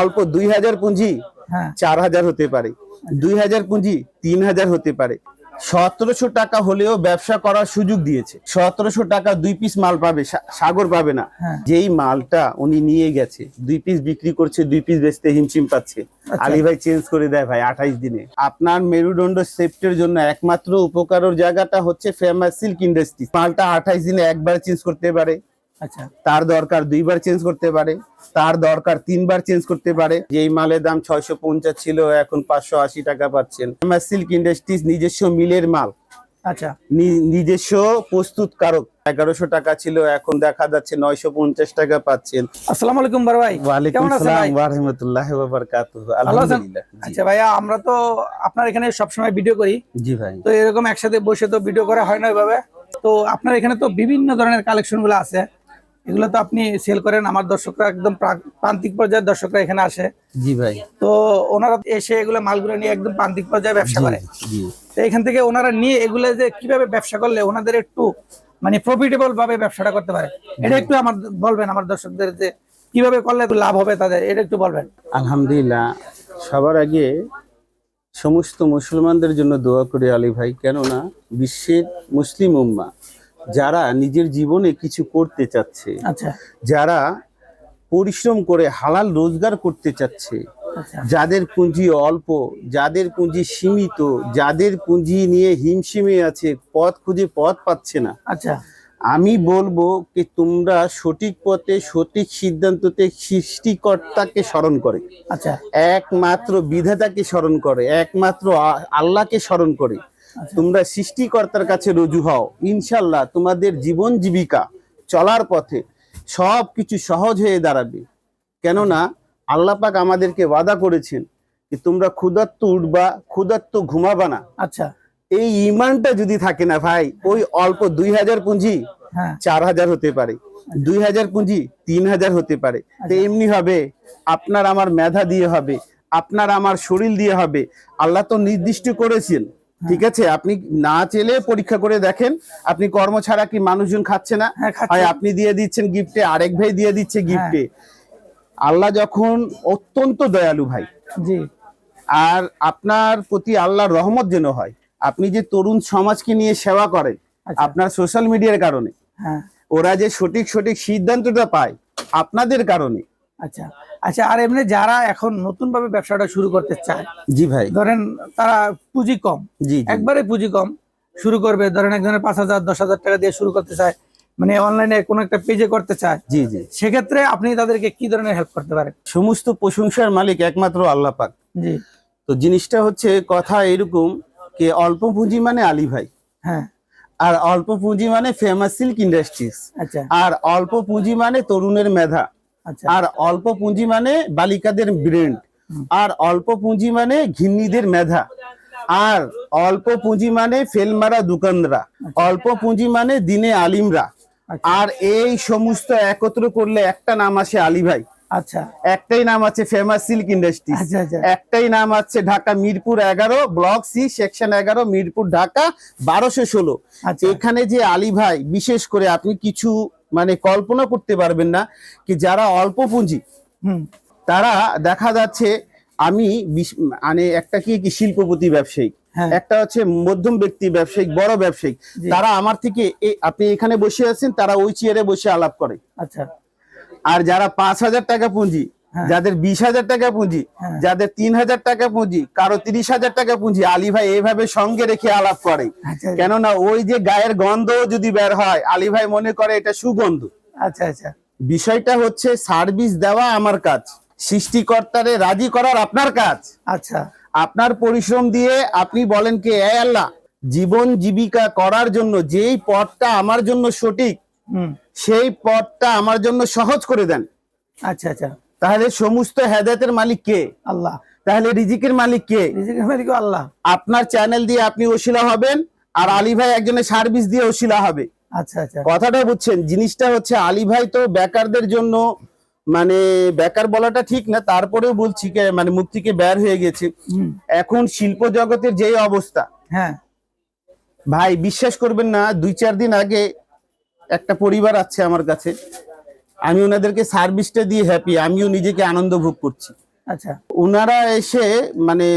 অল্প দুই হাজার পুঁজি হ্যাঁ। চার হাজার হতে পারে। দুই হাজার পুঁজি তিন হাজার হতে পারে। সতেরোশো টাকা হলেও ব্যবসা করার সুযোগ দিয়েছে। সতেরোশো টাকা দুই পিস মাল পাবে সাগর পাবে না। হ্যাঁ। যেই মালটা উনি নিয়ে গেছে দুই পিস বিক্রি করছে দুই পিস বেচতে হিমশিম পাচ্ছে। আলী ভাই চেঞ্জ করে দেয় ভাই আঠাইশ দিনে। আপনার মেরুদণ্ড সেফটের জন্য একমাত্র উপকারের জায়গাটা হচ্ছে ফেমাস সিল্ক ইন্ডাস্ট্রি মালটা আঠাইশ দিনে একবার চেঞ্জ করতে পারে। আচ্ছা তার দরকার দুইবার চেঞ্জ করতে পারে তার দরকার তিনবার চেঞ্জ করতে পারে। যেই মালের দাম ছয়শো পঞ্চাশ ছিল এখন পাঁচশো আশি টাকা পাচ্ছেন। আমার সিল্ক ইন্ডাস্ট্রিজ নিজস্ব মিলের মাল। আচ্ছা। নিজস্ব প্রস্তুতকারক। এগারোশো টাকা ছিল এখন দেখা যাচ্ছে নয়শো পঞ্চাশ টাকা পাচ্ছেন। আসসালামু আলাইকুম ভাই। ওয়ালাইকুম আলহামদুলিল্লাহ আচ্ছা ভাইয়া আমরা তো আপনার এখানে সবসময় ভিডিও করি। জি ভাই। তো এরকম একসাথে বসে তো ভিডিও করা হয় না ওইভাবে। তো আপনার এখানে তো বিভিন্ন ধরনের কালেকশনগুলো আছে। এগুলো তো আপনি সেল করেন আমার দর্শকরা একদম প্রান্তিক পর্যায়ের দর্শকরা এখানে আসে। জি ভাই। তো ওনারা এসে এগুলো মালগুলো নিয়ে একদম প্রান্তিক পর্যায়ে ব্যবসা করে। তো এখান থেকে ওনারা নিয়ে এগুলো যে কীভাবে ব্যবসা করলে ওনাদের একটু মানে প্রফিটেবল ভাবে ব্যবসাটা করতে পারে এটা একটু আমার বলবেন আমার দর্শকদের যে কীভাবে করলে লাভ হবে তাদের এটা একটু বলবেন। আলহামদুলিল্লাহ সবার আগে সমস্ত মুসলমানদের জন্য দোয়া করি আলী ভাই কেননা বিশ্বের মুসলিম উম্মা যারা নিজের জীবনে কিছু করতে চাচ্ছে আচ্ছা। যারা পরিশ্রম করে হালাল রোজগার করতে চাচ্ছে আচ্ছা। যাদের পুঁজি অল্প যাদের পুঁজি সীমিত যাদের পুঁজি নিয়ে হিমশিমে আছে পথ খুঁজে পথ পাচ্ছে না। আচ্ছা। আমি বলব কি তোমরা সঠিক পথে সঠিক সিদ্ধান্ততে সৃষ্টিকর্তাকে স্মরণ করে। আচ্ছা। একমাত্র বিধাতাকে স্মরণ করে একমাত্র আল্লাহকে স্মরণ করে। তোমরা সৃষ্টিকর্তার কাছে রুজু হও। ইনশাল্লাহ তোমাদের জীবন জীবিকা চলার পথে সব কিছু সহজ হয়ে দাঁড়াবে। কেননা আল্লাহ পাক আমাদেরকে ওয়াদা করেছেন যে তোমরা ক্ষুধার্ত উঠবা ক্ষুধার্ত ঘুমাবা না। আচ্ছা। এই ইমানটা যদি থাকে না ভাই ওই অল্প দুই হাজার পুঁজি হ্যাঁ। চার হাজার হতে পারে দুই হাজার পুঁজি তিন হাজার হতে পারে। তো এমনি হবে আপনার আমার মেধা দিয়ে হবে আপনার আমার শরীর দিয়ে হবে আল্লাহ তো নির্দিষ্ট করেছেন। ঠিক আছে? আপনি না চেলে পরীক্ষা করে দেখেন। আপনি কর্ম ছাড়া কি মানুষজন খাচ্ছে না? হ্যাঁ। হয় আপনি দিয়ে দিচ্ছেন গিফটে আরেক ভাই দিয়ে দিচ্ছে গিফটে আল্লাহ যখন অত্যন্ত দয়ালু ভাই। জি। আর আপনার প্রতি আল্লাহর রহমত যেন হয়। আপনি যে তরুণ সমাজকে নিয়ে সেবা করেন আচ্ছা। আপনার সোশ্যাল মিডিয়ার কারণে। হ্যাঁ। ওরা যে সঠিক সঠিক সিদ্ধান্তটা পায় আপনাদের কারণে। আচ্ছা। আচ্ছা আর এমনি যারা এখন নতুন ভাবে ব্যবসাটা শুরু করতে চায় জি ভাই। ধরেন তারা পুঁজি কম জি একবারে পুঁজি কম শুরু করবে ধরেন একজনের পাঁচ হাজার দশ হাজার টাকা দিয়ে শুরু করতে চায় মানে অনলাইনে কোনো একটা পেজে করতে চায় জি জি। সেক্ষেত্রে আপনি তাদেরকে কি ধরনের হেল্প করতে পারেন? সমস্ত প্রশংসার মালিক একমাত্র আল্লাহ পাক। জি। তো জিনিসটা হচ্ছে কথা এরকম যে অল্প পুঁজি মানে আলী ভাই। হ্যাঁ। আর অল্প পুঁজি মানে ফেমাস সিল্ক ইন্ডাস্ট্রিজ আচ্ছা। আর অল্প পুঁজি মানে তরুণের মেধা। আর অল্প পুঁজি মানে বালিকাদের ব্রেন্ড। আর অল্প পুঁজি মানে ঘিন্নিদের মেধা। আর অল্প পুঁজি মানে ফেলমারা দোকানরা। অল্প পুঁজি মানে দিনে আলিমরা। আচ্ছা। আর এই সমস্ত একত্র করলে একটা নাম আসে আলী ভাই আচ্ছা। একটাই নাম আছে ফেমাস সিল্ক ইন্ডাস্ট্রি আচ্ছা আচ্ছা। একটাই নাম আছে ঢাকা মিরপুর এগারো ব্লক সি সেকশন এগারো মিরপুর ঢাকা বারোশো ষোলো। আচ্ছা। এখানে যে আলী ভাই বিশেষ করে আপনি কিছু মানে কল্পনা করতে পারবেন না কি যারা অল্প পুঁজি হুম। তারা দেখা যাচ্ছে আমি মানে একটা কি কি শিল্পপতি ব্যবসায়ী হ্যাঁ। একটা হচ্ছে মধ্যম ব্যক্তি ব্যবসায়িক বড় ব্যবসায়িক তারা আমার থেকে আপনি এখানে বসে আছেন তারা ওই চেয়ারে বসে আলাপ করে। আচ্ছা। আর যারা পাঁচ হাজার টাকা পুঁজি। যাদের বিশ হাজার টাকা পুঁজি হ্যাঁ। যাদের তিন হাজার টাকা পুঁজি কারও তিরিশ হাজার টাকা পুঁজি আলী ভাই এইভাবে সঙ্গে রেখে আলাপ করে। আচ্ছা কেননা ওই যে গায়ের গন্ধ যদি বের হয় আলী ভাই মনে করে এটা সুগন্ধ। আচ্ছা আচ্ছা। বিষয়টা হচ্ছে সার্ভিস দেওয়া আমার কাজ সৃষ্টিকর্তারে রাজি করার আপনার কাজ। আচ্ছা। আপনার পরিশ্রম দিয়ে আপনি বলেন কি এ আল্লাহ জীবন জীবিকা করার জন্য যেই পথটা আমার জন্য সঠিক সেই পথটা আমার জন্য সহজ করে দেন। আচ্ছা আচ্ছা। তাহলে সমস্ত হেদায়তের মালিক কে? আল্লাহ। তাহলে রিজিকের মালিক কে? রিজিকের মালিক আল্লাহ। আপনার চ্যানেল দিয়ে আপনি ওসিলা হবেন আর আলী ভাই একজনের সার্ভিস দিয়ে ওসিলা হবে। আচ্ছা আচ্ছা। কথাটা বুঝছেন? জিনিসটা হচ্ছে আলী ভাই তো বেকারদের জন্য মানে বেকার বলাটা ঠিক না তারপরেও বলছি কে মানে মুখ থেকে বের হয়ে গেছে। এখন শিল্প জগতের যেই অবস্থা হ্যাঁ। ভাই বিশ্বাস করবেন না দুই চার দিন আগে একটা পরিবার আছে আমার কাছে আমি ওনাদেরকে সার্ভিসটা দিয়ে হ্যাপি আমিও নিজেকে আনন্দ ভোগ করছি। আচ্ছা। ওনারা এসে মানে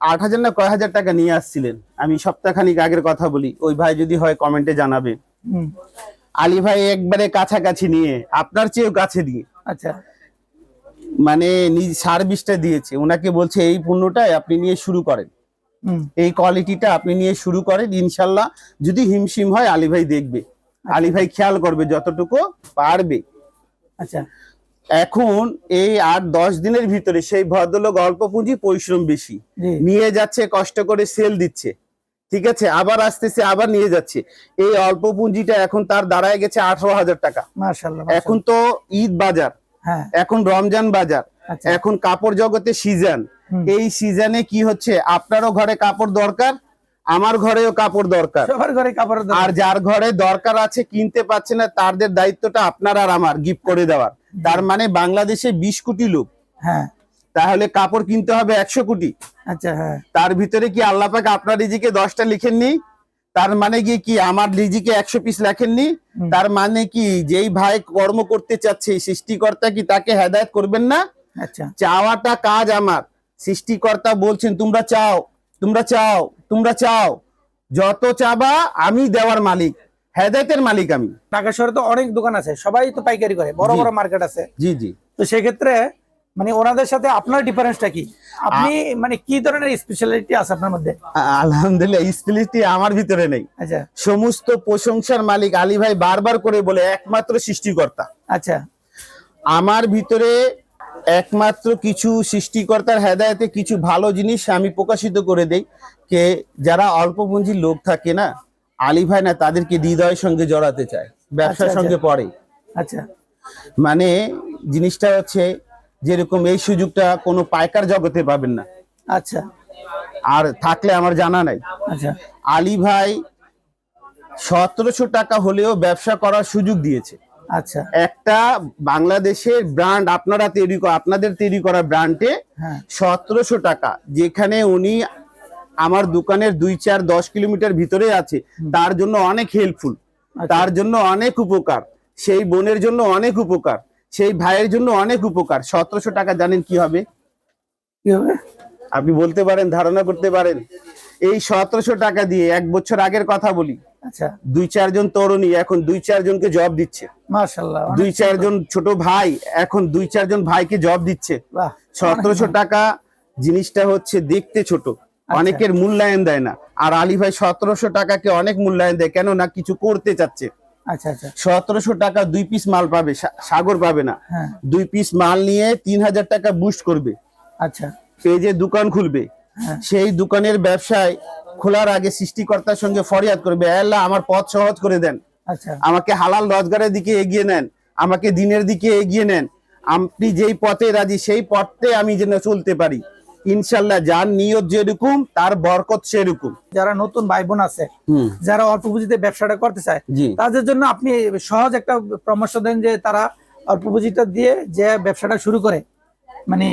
আট হাজার না কয় হাজার টাকা নিয়ে আসছিলেন। আমি সপ্তাহখানিক আগের কথা বলি ওই ভাই যদি হয় কমেন্টে জানাবে। আলী ভাই একবারে কাছাকাছি নিয়ে আপনার চেয়েও কাছে দিয়ে। আচ্ছা। মানে নিজ সার্ভিসটা দিয়েছে ওনাকে বলছে এই পণ্যটাই আপনি নিয়ে শুরু করেন। এই কোয়ালিটিটা আপনি নিয়ে শুরু করেন ইনশাল্লাহ যদি হিমশিম হয় আলী ভাই দেখবে। আলী ভাই খেয়াল করবে যতটুকু পারবে। আচ্ছা। এখন এই আট দশ দিনের ভিতরে সেই ভদ্রলোক অল্প পুঁজি পরিশ্রম বেশি। নিয়ে যাচ্ছে কষ্ট করে সেল দিচ্ছে। ঠিক আছে? আবার আসতেছে আবার নিয়ে যাচ্ছে। এই অল্প পুঁজিটা এখন তার দাঁড়ায় গেছে আঠারো হাজার টাকা। এখন তো ঈদ বাজার। হ্যাঁ। এখন রমজান বাজার। আচ্ছা। এখন কাপড় জগতে সিজন এই সিজনে কি হচ্ছে? আপনারও ঘরে কাপড় দরকার আমার ঘরেও কাপড় দরকার। সবার ঘরে কাপড়ের আর যার ঘরে দরকার আছে কিনতে পারছে না তাদের দায়িত্বটা আপনার আর আমার গিফট করে দেওয়ার। তার মানে বাংলাদেশে বিশ কোটি লোক। হ্যাঁ। তাহলে কাপড় কিনতে হবে একশো কোটি। আচ্ছা হ্যাঁ। তার ভিতরে কি আল্লাহ পাক আপনার রিজিকে দশটা লিখেননি? তার মানে কি কি আমার রিজিকে একশো পিস লেখেননি? তার মানে কি যেই ভাই কর্ম করতে চাচ্ছে সৃষ্টিকর্তা কি তাকে হেদায়েত করবেন না? আচ্ছা। চাওয়াটা কাজ আমার। সৃষ্টিকর্তা বলছেন তোমরা চাও তোমরা চাও তোমরা চাও। যত চাবা আমি দেওয়ার মালিক হেদায়েতের মালিক আমি। ঢাকা শহরে তো অনেক দোকান আছে সবাই তো পাইকারি করে বড় বড় মার্কেট আছে। জি জি। তো সেক্ষেত্রে মানে ওনাদের সাথে আপনার ডিফারেন্সটা কি? আপনি মানে কি ধরনের স্পেশালিটি আছে আপনার মধ্যে? আলহামদুলিল্লাহ স্পিরিটি আমার ভিতরে নেই। আচ্ছা। সমস্ত প্রশংসার মালিক আলী ভাই বারবার করে বলে একমাত্র সৃষ্টিকর্তা। আচ্ছা। আমার ভিতরে একমাত্র কিছু সৃষ্টিকর্তার হেদায়েতে কিছু ভালো জিনিস আমি প্রকাশিত করে দেই কে যারা অল্প পুঁজির লোক থাকে না আলী ভাই না তাদেরকে হৃদয়ের সঙ্গে জড়াতে চায় ব্যবসার আচ্ছা, সঙ্গে পড়ে। আচ্ছা। মানে জিনিসটা হচ্ছে যেরকম এই সুযোগটা কোনো পাইকার জগতে পাবেন না। আচ্ছা। আর থাকলে আমার জানা নাই। আচ্ছা। আলী ভাই সতেরোশো টাকা হলেও ব্যবসা করার সুযোগ দিয়েছে। আচ্ছা। একটা বাংলাদেশের ব্র্যান্ড আপনারা তৈরি করা আপনাদের তৈরি করা ব্র্যান্ডে সতেরোশো টাকা। যেখানে উনি আমার দোকানের দুই চার দশ কিলোমিটার ভিতরে আছে তার জন্য অনেক হেল্পফুল আচ্ছা। তার জন্য অনেক উপকার সেই বোনের জন্য অনেক উপকার সেই ভাইয়ের জন্য অনেক উপকার। সতেরোশো টাকা জানেন কি হবে? কি হবে? আপনি বলতে পারেন ধারণা করতে পারেন। এই সতেরোশো টাকা দিয়ে এক বছর আগের কথা বলি। আচ্ছা। দুই চারজন তরুণী এখন দুই চারজনকে জব দিচ্ছে। মার্শাল্লাহ অনেক দুই চারজন ছোট ভাই এখন দুই চারজন ভাইকে জব দিচ্ছে। সতেরোশো টাকা জিনিসটা হচ্ছে দেখতে ছোট। অনেকের মূল্যায়ন দেয় না। আর আলী ভাই সতেরোশো টাকাকে অনেক মূল্যায়ন দেয় কেন না কিছু করতে চাচ্ছে। আচ্ছা আচ্ছা। সতেরোশো টাকা দুই পিস মাল পাবে সাগর পাবে না। হ্যাঁ। দুই পিস মাল নিয়ে তিন হাজার টাকা বুস্ট করবে। আচ্ছা। পেজে দোকান খুলবে। সেই দোকানের ব্যবসায় খোলার আগে সৃষ্টিকর্তার সঙ্গে ফরিয়াদ করবে। আল্লাহ আমার পথ সহজ করে দেন। আচ্ছা। আমাকে হালাল রোজগারের দিকে এগিয়ে নেন। আমাকে দিনের দিকে এগিয়ে নেন। আপনি যেই পথে রাজি সেই পথে আমি যেন চলতে পারি। ইনশাল্লাহ যার নিয়ত যেরকম তার বরকত সেরকম। যারা নতুন ভাই বোন আছে যারা অল্প পুঁজিতে ব্যবসাটা করতে চায় তাদের জন্য আপনি সহজ একটা পরামর্শ দেন যে তারা অল্প পুঁজিটা দিয়ে যে ব্যবসাটা শুরু করে। মানে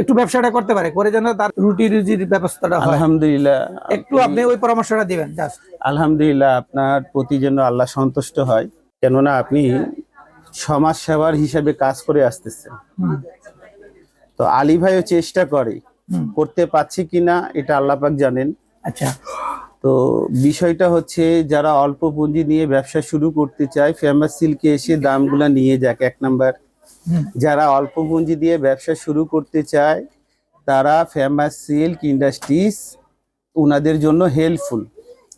একটু ব্যবসাটা করতে পারে করে যেন তার রুটি রুজির ব্যবস্থাটা আলহামদুলিল্লাহ। একটু আপনি ওই পরামর্শটা দিবেন আলহামদুলিল্লাহ আপনার প্রতি যেন আল্লাহ সন্তুষ্ট হয় কেননা আপনি সমাজ সেবার হিসাবে কাজ করে আসতেছেন। তো আলী ভাইও চেষ্টা করে করতে পারছি কিনা এটা আল্লাহ পাক জানেন। আচ্ছা। তো বিষয়টা হচ্ছে যারা অল্প পুঁজি নিয়ে ব্যবসা শুরু করতে চায় ফেমাস সিল্কে এসে দামগুলা নিয়ে যাক এক নাম্বার। যারা অল্প পুঁজি দিয়ে ব্যবসা শুরু করতে চায় তারা ফেমাস সিল্ক ইন্ডাস্ট্রিজ ওনাদের জন্য হেল্পফুল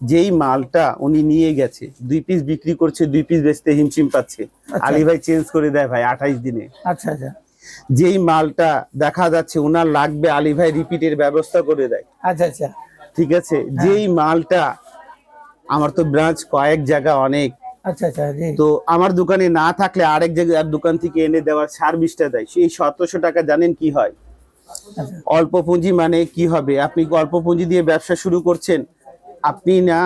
যেই মালটা উনি নিয়ে গেছে দুই পিস বিক্রি করছে দুই পিস বেচতে হিমশিম পাচ্ছে। আলী ভাই চেঞ্জ করে দেয় ভাই আঠাইশ দিনে। আচ্ছা আচ্ছা। যেই মালটা দেখা যাচ্ছে ওনার লাগবে আলী ভাই রিপিটের ব্যবস্থা করে দেয়। আচ্ছা আচ্ছা। ঠিক আছে? যেই মালটা আমার তো ব্রাঞ্চ কয়েক জায়গা অনেক আচ্ছা আচ্ছা তো আমার দোকানে না থাকলে আরেক জায়গায় দোকান থেকে এনে দেওয়ার সার্ভিসটা দেয়। সেই সতেরোশো টাকা জানেন কি হয়? আচ্ছা। অল্প পুঁজি মানে কি হবে? আপনি অল্প পুঁজি দিয়ে ব্যবসা শুরু করছেন? আপনি না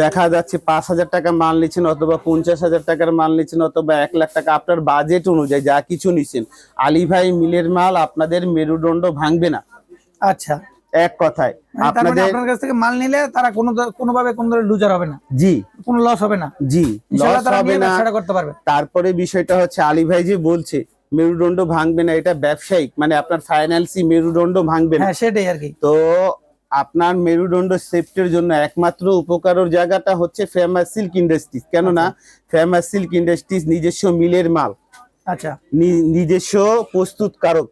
দেখা যাচ্ছে পাঁচ হাজার টাকা মাল নিচ্ছেন অথবা পঞ্চাশ হাজার টাকার মাল নিচ্ছেন অথবা এক লাখ টাকা। আপনার বাজেট অনুযায়ী যা কিছু নিচ্ছেন। আলী ভাই মিলের মাল আপনাদের মেরুদণ্ড ভাঙবে না। আচ্ছা। এক কথায়। মানে মানে আপনাদের আপনার কাছ থেকে মাল নিলে তারা কোনো দ- কোনোভাবে কোনো ধরনের লুজার হবে না। জি। কোনো লস হবে না। জি লস হবে না। ব্যবসাটা করতে পারবে। তারপরে বিষয়টা হচ্ছে আলী ভাই যে বলছে মেরুদণ্ড ভাঙবে না এটা ব্যবসায়িক মানে আপনার ফাইন্যান্সি মেরুদণ্ড ভাঙবে না। হ্যাঁ সেটাই আর কি। তো আপনার মেরুদণ্ড সেফটির জন্য একমাত্র উপকারের জায়গাটা হচ্ছে ফেমাস সিল্ক ইন্ডাস্ট্রিজ কেননা ফেমাস সিল্ক ইন্ডাস্ট্রিজ নিজস্ব মিলের মাল। আচ্ছা। নিজস্ব প্রস্তুতকারক।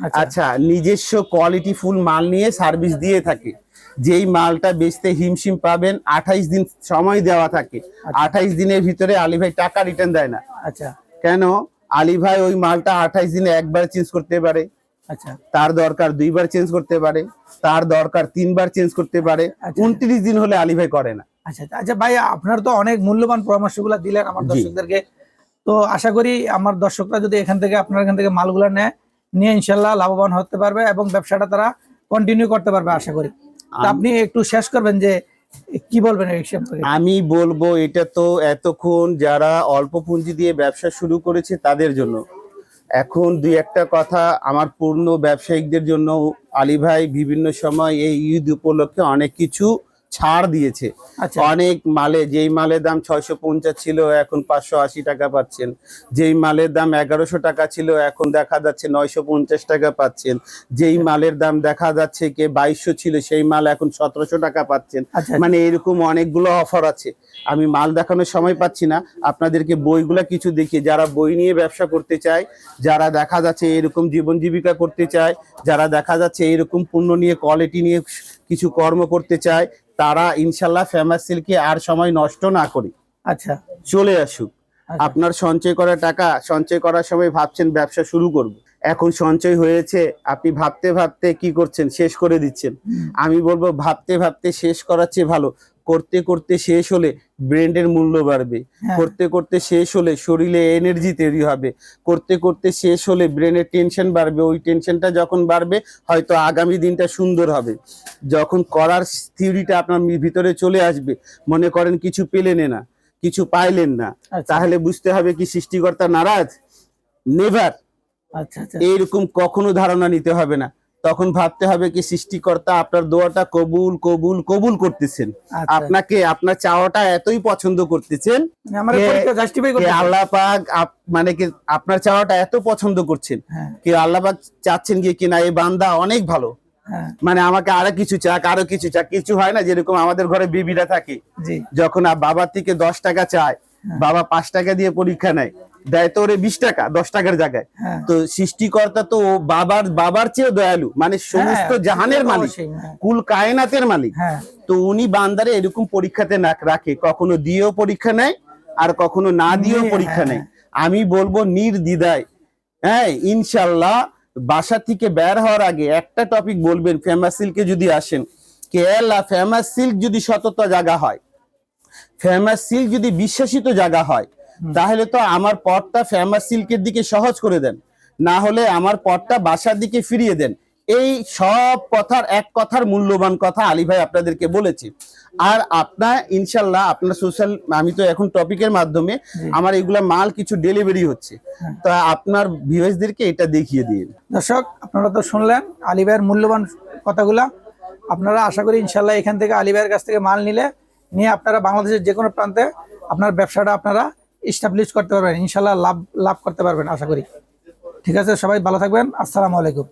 আচ্ছা। আচ্ছা নিজস্ব কোয়ালিটি ফুল মাল নিয়ে সার্ভিস দিয়ে থাকে। যেই মালটা বেচতে হিমশিম পাবেন আঠাইশ দিন সময় দেওয়া থাকে। আঠাইশ দিনের ভিতরে আলী ভাই টাকা রিটার্ন দেয় না। আচ্ছা। কেন? আলী ভাই ওই মালটা আঠাইশ দিনে একবার চেঞ্জ করতে পারে। আচ্ছা। তার দরকার দুইবার চেঞ্জ করতে পারে। তার দরকার তিনবার চেঞ্জ করতে পারে। আচ্ছা। উনত্রিশ দিন হলে আলী ভাই করে না। আচ্ছা আচ্ছা ভাই আপনার তো অনেক মূল্যবান পরামর্শগুলো দিলেন আমার দর্শকদেরকে। তো আশা করি আমার দর্শকরা যদি এখান থেকে আপনার এখান থেকে মালগুলো নেয় নিয়ে ইনশাল্লাহ লাভবান হতে পারবে এবং ব্যবসাটা তারা কন্টিনিউ করতে পারবে আশা করি। আপনি একটু শেষ করবেন যে কি বলবেন আমি বলব এটা তো এতক্ষণ যারা অল্প পুঁজি দিয়ে ব্যবসা শুরু করেছে তাদের জন্য। এখন দুই একটা কথা আমার পূর্ণ ব্যবসায়িকদের জন্য আলী ভাই বিভিন্ন সময় এই ঈদ উপলক্ষে অনেক কিছু ছাড় দিয়েছে। আচ্ছা। অনেক মালে যেই মালের দাম ছয়শো পঞ্চাশ ছিল এখন পাঁচশো আশি টাকা পাচ্ছেন। যেই মালের দাম এগারোশো টাকা ছিল এখন দেখা যাচ্ছে নয়শো পঞ্চাশ টাকা পাচ্ছেন। যেই মালের দাম দেখা যাচ্ছে কে বাইশশো ছিল সেই মাল এখন সতেরোশো টাকা পাচ্ছেন। আচ্ছা। মানে এরকম অনেকগুলো অফার আছে। আমি মাল দেখানোর সময় পাচ্ছি না। আপনাদেরকে বইগুলা কিছু দেখিয়ে যারা বই নিয়ে ব্যবসা করতে চায় যারা দেখা যাচ্ছে এরকম জীবন জীবিকা করতে চায় যারা দেখা যাচ্ছে এরকম পণ্য নিয়ে কোয়ালিটি নিয়ে কিছু কর্ম করতে চায় তারা ইনশাল্লাহ ফেমাস সিল্কে আর সময় নষ্ট না করি। আচ্ছা। চলে আসুক। আচ্ছা। আপনার সঞ্চয় করা টাকা সঞ্চয় করার সময় ভাবছেন ব্যবসা শুরু করব। এখন সঞ্চয় হয়েছে আপনি ভাবতে ভাবতে কি করছেন? শেষ করে দিচ্ছেন। আমি বলব ভাবতে ভাবতে শেষ করার চেয়ে ভালো। করতে করতে শেষ হলে ব্রেন্ডের মূল্য বাড়বে। হ্যাঁ। করতে করতে শেষ হলে শরীরে এনার্জি তৈরি হবে। করতে করতে শেষ হলে ব্রেনের টেনশন বাড়বে। ওই টেনশনটা যখন বাড়বে হয়তো আগামী দিনটা সুন্দর হবে। যখন করার থিওরিটা আপনার ভিতরে চলে আসবে মনে করেন কিছু পেলেন না কিছু পাইলেন না আচ্ছা। তাহলে বুঝতে হবে কি সৃষ্টিকর্তা নারাজ? নেভার আচ্ছা আচ্ছা। এইরকম কখনো ধারণা নিতে হবে না। তখন ভাবতে হবে কি সৃষ্টিকর্তা আপনার দোয়াটা কবুল কবুল কবুল করতেছেন। আচ্ছা। আপনাকে আপনার চাওয়াটা এতই পছন্দ করতেছেন করতে আল্লাহ পাক মানে কি আপনার চাওয়াটা এত পছন্দ করছেন হ্যাঁ। কি আল্লাহ পাক চাচ্ছেন কি কিনা এই বান্দা অনেক ভালো। হ্যাঁ। মানে আমাকে আরও কিছু চাক আরও কিছু চাক। কিছু হয় না যেরকম আমাদের ঘরে বিবিরা থাকে। যখন বাবার থেকে দশ টাকা চায় হ্যাঁ। বাবা পাঁচ টাকা দিয়ে পরীক্ষা নেয় দেয় তো ওরে বিশ টাকা দশ টাকার জায়গায়। হ্যাঁ। তো সৃষ্টিকর্তা তো বাবার বাবার চেয়েও দয়ালু। মানে সমস্ত হ্যাঁ, জাহানের মালিক হ্যাঁ। কুল কায়নাতের মালিক। তো উনি বান্দারে এরকম পরীক্ষাতে রাখে কখনো দিয়েও পরীক্ষা নেয় আর কখনো না দিয়েও পরীক্ষা নেয়। আমি বলব নির্দ্বিধায়। হ্যাঁ ইনশাল্লাহ বাসা থেকে বের হওয়ার আগে একটা টপিক বলবেন ফেমাস সিল্কে যদি আসেন। কেরালা ফেমাস সিল্ক যদি সততা জায়গা হয় ফেমাস সিল্ক যদি বিশ্বাসিত জায়গা হয় তাহলে তো আমার পথটা ফেমাস সিল্কের দিকে সহজ করে দেন। না হলে আমার পথটা বাসার দিকে ফিরিয়ে দেন। এই সব কথার এক কথার মূল্যবান কথা আলী ভাই আপনাদেরকে বলেছে। আর আপনার ইনশাল্লাহ আপনার সোশ্যাল আমি তো এখন টপিকের মাধ্যমে আমার এগুলা মাল কিছু ডেলিভারি হচ্ছে। হ্যাঁ। তা আপনার ভিউয়ার্সদেরকে এটা দেখিয়ে দিন। দর্শক আপনারা তো শুনলেন আলী ভাইয়ের মূল্যবান কথাগুলা। আপনারা আশা করি ইনশাল্লাহ এখান থেকে আলী ভাইয়ের কাছ থেকে মাল নিলে নিয়ে আপনারা বাংলাদেশের যে কোনো প্রান্তে আপনার ব্যবসাটা আপনারা ইস্টাবলিশ করতে পারবেন, ইনশাল্লাহ লাভ লাভ করতে পারবেন, আশা করি। ঠিক আছে, সবাই ভালো থাকবেন, আসসালামু আলাইকুম।